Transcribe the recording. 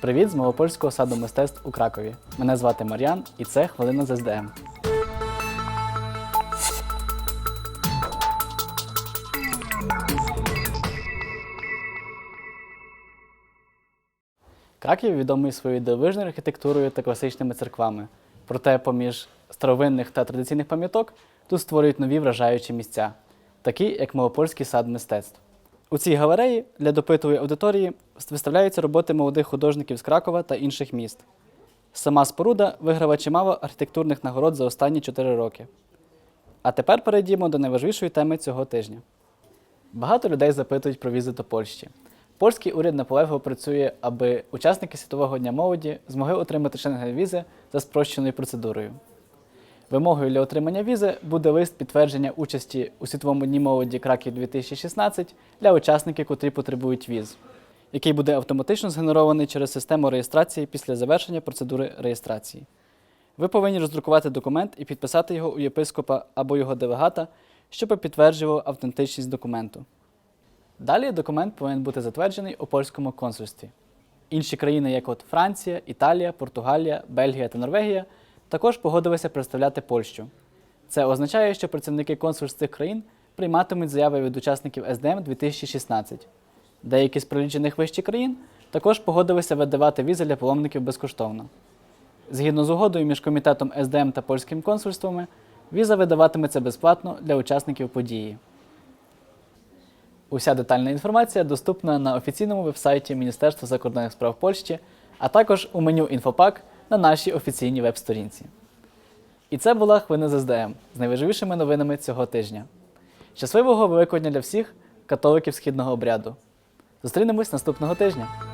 Привіт з мого польського саду мистецтв у Кракові. Мене звати Мар'ян і це хвилина з СДМ. Краків відомий своєю дивовижною архітектурою та класичними церквами. Проте, поміж старовинних та традиційних пам'яток тут створюють нові вражаючі місця, такі як Малопольський сад мистецтв. У цій галереї для допитової аудиторії виставляються роботи молодих художників з Кракова та інших міст. Сама споруда виграла чимало архітектурних нагород за останні 4 роки. А тепер перейдімо до найважливішої теми цього тижня. Багато людей запитують про візи до Польщі. Польський уряд наполегливо працює, аби учасники Світового дня молоді змогли отримати шенген візи за спрощеною процедурою. Вимогою для отримання візи буде лист підтвердження участі у Світовому дні молоді Краків 2016 для учасників, котрі потребують віз, який буде автоматично згенерований через систему реєстрації після завершення процедури реєстрації. Ви повинні роздрукувати документ і підписати його у єпископа або його делегата, щоб підтверджував автентичність документу. Далі документ повинен бути затверджений у польському консульстві. Інші країни, як от Франція, Італія, Португалія, Бельгія та Норвегія, також погодилися представляти Польщу. Це означає, що працівники консульств цих країн прийматимуть заяви від учасників СДМ 2016. Деякі з прилічених вище країн також погодилися видавати візи для паломників безкоштовно. Згідно з угодою між комітетом СДМ та польським консульствами, віза видаватиметься безплатно для учасників події. Уся детальна інформація доступна на офіційному вебсайті Міністерства закордонних справ Польщі, а також у меню Інфопак на нашій офіційній веб-сторінці. І це була хвилина з СДМ з найважливішими новинами цього тижня. Щасливого Великодня для всіх католиків східного обряду. Зустрінемось наступного тижня!